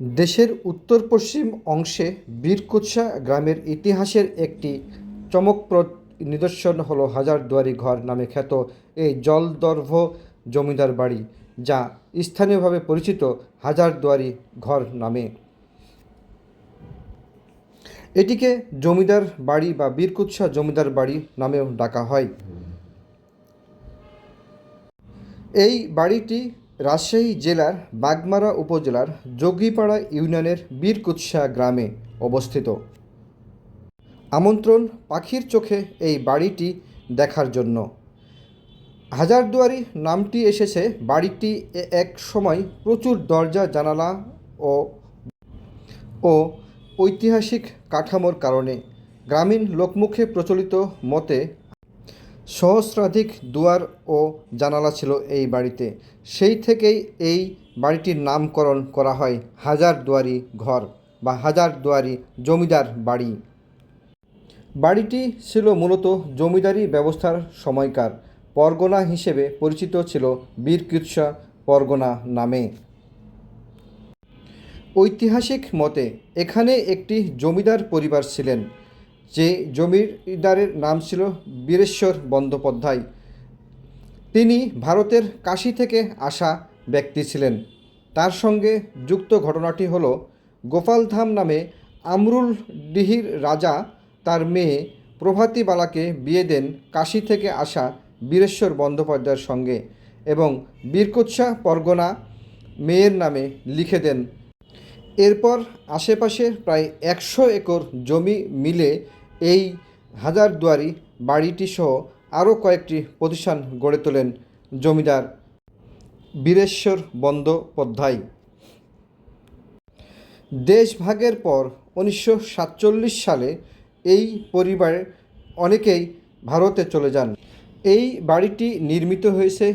দেশের উত্তর পশ্চিম অংশে বীরকুৎসা গ্রামের ইতিহাসের একটি চমকপ্রদ নিদর্শন হলো হাজারদুয়ারি ঘর নামে খ্যাত এই জলদর্ভ জমিদার বাড়ি, যা স্থানীয়ভাবে পরিচিত হাজারদুয়ারি ঘর নামে। এটিকে জমিদার বাড়ি বা বীরকুৎসা জমিদার বাড়ি নামেও ডাকা হয়। এই বাড়িটি রাজশাহী জেলার বাগমারা উপজেলার যোগীপাড়া ইউনিয়নের বীরকুৎসা গ্রামে অবস্থিত। আমন্ত্রণ পাখির চোখে এই বাড়িটি দেখার জন্য। হাজারদুয়ারি নামটি এসেছে বাড়িটি এক সময় প্রচুর দরজা, জানালা ও ও ঐতিহাসিক কাঠামোর কারণে। গ্রামীণ লোকমুখে প্রচলিত মতে সহস্রাধিক দুয়ার ও জানালা ছিল এই বাড়িতে। সেই থেকেই এই বাড়িটির নামকরণ করা হয় হাজার দুয়ারি ঘর বা হাজার দুয়ারি জমিদার বাড়ি। বাড়িটি ছিল মূলত জমিদারি ব্যবস্থার সময়কার। পরগনা হিসেবে পরিচিত ছিল বীরকৃৎসা পরগনা নামে। ঐতিহাসিক মতে এখানে একটি জমিদার পরিবার ছিলেন। যে জমিদারের নাম ছিল বীরেশ্বর বন্দ্যোপাধ্যায়। তিনি ভারতের কাশি থেকে আসা ব্যক্তি ছিলেন। তার সঙ্গে যুক্ত ঘটনাটি হল, গোপালধাম নামে আমরুল ডিহির রাজা তার মেয়ে প্রভাতীবালাকে বিয়ে দেন কাশি থেকে আসা বীরেশ্বর বন্দ্যোপাধ্যায়ের সঙ্গে এবং বীরকুৎসা পরগনা মেয়ের নামে লিখে দেন। এরপর আশেপাশের প্রায় একশো একর জমি মিলে এই হাজারদুয়ারি বাড়িটি সহ আরও কয়েকটি প্রতিষ্ঠান গড়ে তোলেন জমিদার বীরেশ্বর বন্দ্যোপাধ্যায়। দেশভাগের পর উনিশশো সাতচল্লিশ সালে এই পরিবারের অনেকেই ভারতে চলে যান। এই বাড়িটি নির্মিত হয়েছে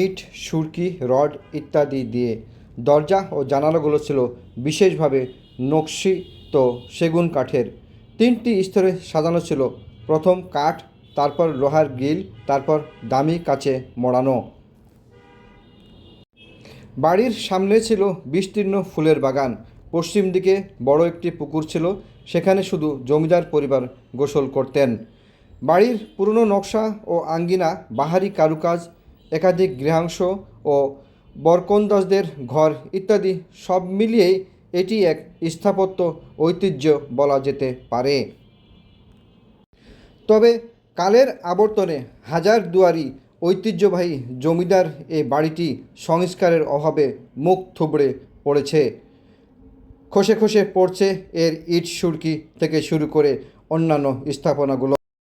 ইট, সুরকি, রড ইত্যাদি দিয়ে। দরজা ও জানালাগুলো ছিল বিশেষভাবে নকশিত সেগুন কাঠের। তিনটি স্তরে সাজানো ছিল। প্রথম কাঠ, তারপর লোহার গিল তারপর দামি কাছে মোড়ানো। বাড়ির সামনে ছিল বিস্তীর্ণ ফুলের বাগান। পশ্চিম দিকে বড় একটি পুকুর ছিল, সেখানে শুধু জমিদার পরিবার গোসল করতেন। বাড়ির পুরনো নকশা ও আঙ্গিনা, বাহারি কারুকাজ, একাধিক গৃহাংশ ও বরকন্দাজদের ঘর ইত্যাদি সব মিলিয়েই এটি এক স্থাপত্য ঐতিহ্য বলা যেতে পারে। তবে কালের আবর্তনে হাজার দুয়ারি ঐতিহ্যবাহী জমিদার এ বাড়িটি সংস্কারের অভাবে মুখ থুবড়ে পড়েছে। খসে খসে পড়ছে এর ইট সুরকি থেকে শুরু করে অন্যান্য স্থাপনাগুলো।